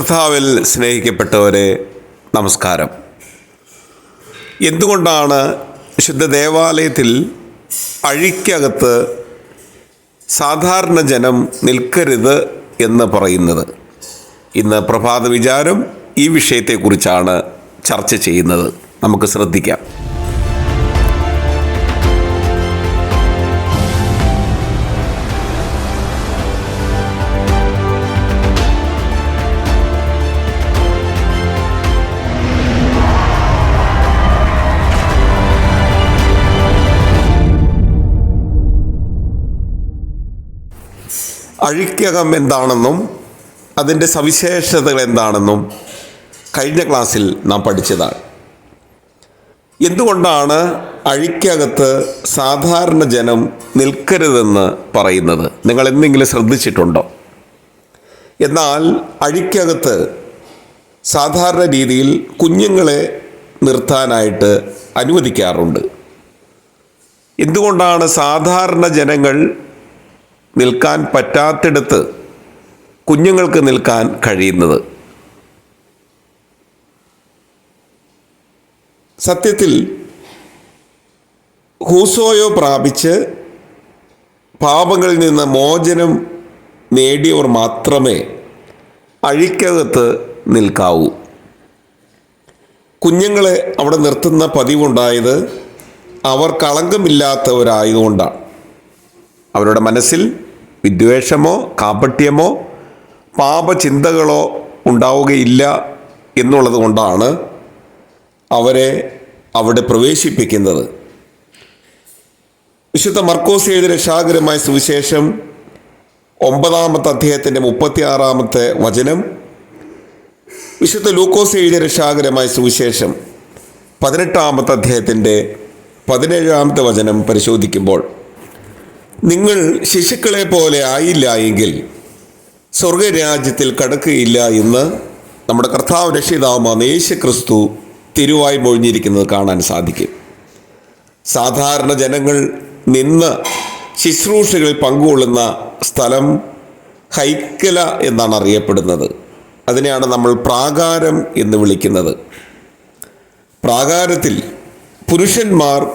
കർത്താവിൽ സ്നേഹിക്കപ്പെട്ടവരെ നമസ്കാരം. എന്തുകൊണ്ടാണ് വിശുദ്ധ ദേവാലയത്തിൽ അഴിക്കകത്ത് സാധാരണ ജനം നിൽക്കരുത് എന്ന് പറയുന്നത്? ഇന്ന് പ്രഭാത വിചാരം ഈ വിഷയത്തെക്കുറിച്ചാണ് ചർച്ച ചെയ്യുന്നത്. നമുക്ക് ശ്രദ്ധിക്കാം. അഴിക്കകം എന്താണെന്നും അതിന്റെ സവിശേഷതകൾ എന്താണെന്നും കഴിഞ്ഞ ക്ലാസ്സിൽ നാം പഠിച്ചതാണ്. എന്തുകൊണ്ടാണ് അഴിക്കകത്ത് സാധാരണ ജനം നിൽക്കരുതെന്ന് പറയുന്നത്? നിങ്ങൾ എന്തെങ്കിലും ശ്രദ്ധിച്ചിട്ടുണ്ടോ? എന്നാൽ അഴിക്കകത്ത് സാധാരണ രീതിയിൽ കുഞ്ഞുങ്ങളെ നിർത്താനായിട്ട് അനുവദിക്കാറുണ്ട്. എന്തുകൊണ്ടാണ് സാധാരണ ജനങ്ങൾ നിൽക്കാൻ പറ്റാത്തിടത്ത് കുഞ്ഞുങ്ങൾക്ക് നിൽക്കാൻ കഴിയുന്നത്. സത്യത്തിൽ ഹൂസോയോ പ്രാപിച്ച് പാപങ്ങളിൽ നിന്ന് മോചനം നേടിയവർ മാത്രമേ അഴിക്കകത്ത് നിൽക്കാവൂ. കുഞ്ഞുങ്ങളെ അവിടെ നിർത്തുന്ന പതിവുണ്ടായത് അവർ കളങ്കമില്ലാത്തവരായതുകൊണ്ടാണ്. അവരുടെ മനസ്സിൽ വിദ്വേഷമോ കാപട്യമോ പാപചിന്തകളോ ഉണ്ടാവുകയില്ല എന്നുള്ളത് കൊണ്ടാണ് അവരെ അവിടെ പ്രവേശിപ്പിക്കുന്നത്. വിശുദ്ധ മർക്കോസ് എഴുതിയ രക്ഷാകരമായ സുവിശേഷം ഒമ്പതാമത്തെ അദ്ദേഹത്തിന്റെ മുപ്പത്തിയാറാമത്തെ വചനം. വിശുദ്ധ ലൂക്കോസ് എഴുതിയ രക്ഷാകരമായ സുവിശേഷം പതിനെട്ടാമത്തെ അദ്ദേഹത്തിന്റെ പതിനേഴാമത്തെ വചനം പരിശോധിക്കുമ്പോൾ നിങ്ങൾ ശിശുക്കളെ പോലെ ആയില്ല എങ്കിൽ സ്വർഗരാജ്യത്തിൽ കടക്കുകയില്ല എന്ന് നമ്മുടെ കർത്താവ് രക്ഷിതാവുമാണ് യേശു ക്രിസ്തു തിരുവായി മൊഴിഞ്ഞിരിക്കുന്നത് കാണാൻ സാധിക്കും. സാധാരണ ജനങ്ങൾ നിന്ന് ശുശ്രൂഷകളിൽ പങ്കുകൊള്ളുന്ന സ്ഥലം ഹൈക്കല എന്നാണ് അറിയപ്പെടുന്നത്. അതിനെയാണ് നമ്മൾ പ്രാകാരം എന്ന് വിളിക്കുന്നത്. പ്രാകാരത്തിൽ പുരുഷന്മാർ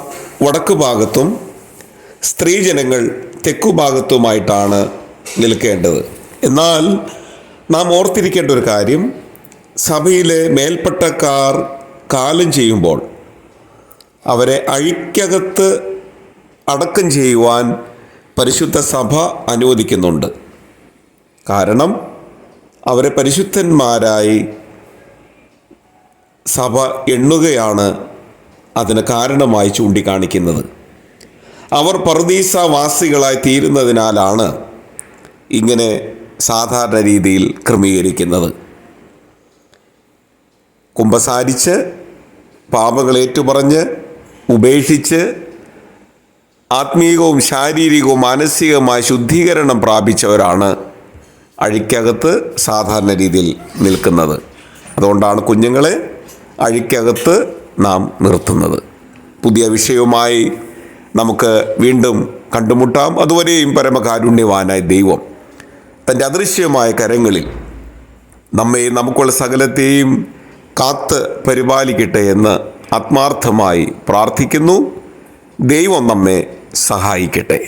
വടക്കു ഭാഗത്തും സ്ത്രീജനങ്ങൾ തെക്കുഭാഗത്തുമായിട്ടാണ് നിൽക്കേണ്ടത്. എന്നാൽ നാം ഓർത്തിരിക്കേണ്ട ഒരു കാര്യം സഭയിലെ മേൽപ്പട്ടക്കാർ കാലം ചെയ്യുമ്പോൾ അവരെ അഴിക്കകത്ത് അടക്കം ചെയ്യുവാൻ പരിശുദ്ധ സഭ അനുവദിക്കുന്നുണ്ട്. കാരണം അവരെ പരിശുദ്ധന്മാരായി സഭ എണ്ണുകയാണ് അതിന് കാരണമായി ചൂണ്ടിക്കാണിക്കുന്നത്. അവർ പർദീസ വാസികളായി തീരുന്നതിനാലാണ് ഇങ്ങനെ സാധാരണ രീതിയിൽ ക്രമീകരിക്കുന്നത്. കുമ്പസാരിച്ച് പാപങ്ങൾ ഏറ്റുപറഞ്ഞ് ഉപേക്ഷിച്ച് ആത്മീയവും ശാരീരികവും മാനസികവുമായ ശുദ്ധീകരണം പ്രാപിച്ചവരാണ് അഴിക്കകത്ത് സാധാരണ രീതിയിൽ നിൽക്കുന്നത്. അതുകൊണ്ടാണ് കുഞ്ഞുങ്ങളെ അഴിക്കകത്ത് നാം നിർത്തുന്നത്. പുതിയ വിഷയവുമായി നമുക്ക് വീണ്ടും കണ്ടുമുട്ടാം. അതുവരെയും പരമകാരുണ്യവാനായ ദൈവം തന്റെ അദൃശ്യമായ കരങ്ങളിൽ നമ്മെ നമുക്കുള്ള സകലത്തെയും കാത്ത് പരിപാലിക്കട്ടെ എന്ന് ആത്മാർത്ഥമായി പ്രാർത്ഥിക്കുന്നു. ദൈവം നമ്മെ സഹായിക്കട്ടെ.